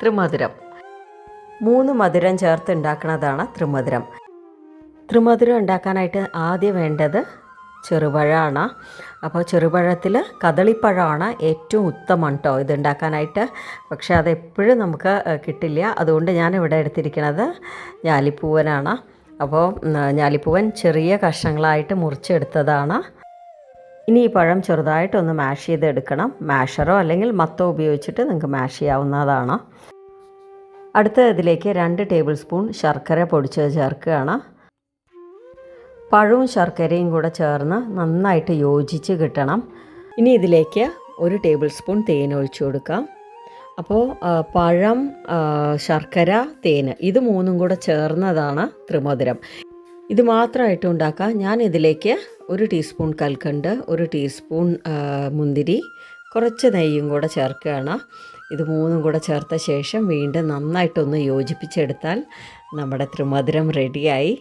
ത്രിമധുരം. മൂന്ന് മധുരം ചേർത്ത് ഉണ്ടാക്കുന്നതാണ് ത്രിമധുരം. ത്രിമധുരം ഉണ്ടാക്കാനായിട്ട് ആദ്യം വേണ്ടത് ചെറുപഴമാണ്. അപ്പോൾ ചെറുപഴത്തിൽ കദളിപ്പഴമാണ് ഏറ്റവും ഉത്തമം കേട്ടോ ഇതുണ്ടാക്കാനായിട്ട് പക്ഷേ അതെപ്പോഴും നമുക്ക് കിട്ടില്ല. അതുകൊണ്ട് ഞാൻ ഇവിടെ എടുത്തിരിക്കുന്നത് ഞാലിപ്പൂവനാണ്. അപ്പോൾ ഞാലിപ്പൂവൻ ചെറിയ കഷ്ണങ്ങളായിട്ട് മുറിച്ചെടുത്തതാണ്. ഇനി ഈ പഴം ചെറുതായിട്ടൊന്ന് മാഷ് ചെയ്തെടുക്കണം. മാഷറോ അല്ലെങ്കിൽ മത്തോ ഉപയോഗിച്ചിട്ട് നിങ്ങൾക്ക് മാഷ് ചെയ്യാവുന്നതാണ്. അടുത്ത ഇതിലേക്ക് രണ്ട് ടേബിൾ സ്പൂൺ ശർക്കര പൊടിച്ചത് ചേർക്കുകയാണ്. പഴവും ശർക്കരയും കൂടെ ചേർന്ന് നന്നായിട്ട് യോജിച്ച് കിട്ടണം. ഇനി ഇതിലേക്ക് ഒരു ടേബിൾ സ്പൂൺ തേൻ ഒഴിച്ചു കൊടുക്കാം. അപ്പോൾ പഴം ശർക്കര തേൻ ഇത് മൂന്നും കൂടെ ചേർന്നതാണ് ത്രിമധുരം. ഇത് മാത്രമായിട്ട് ഉണ്ടാക്കാം. ഞാൻ ഇതിലേക്ക് ഒരു ടീസ്പൂൺ കൽക്കണ്ട് ഒരു ടീസ്പൂൺ മുന്തിരി കുറച്ച് നെയ്യും കൂടെ ചേർക്കുകയാണ്. ഇത് മൂന്നും കൂടെ ചേർത്ത ശേഷം വീണ്ടും നന്നായിട്ടൊന്ന് യോജിപ്പിച്ചെടുത്താൽ നമ്മുടെ ത്രിമധുരം റെഡിയായി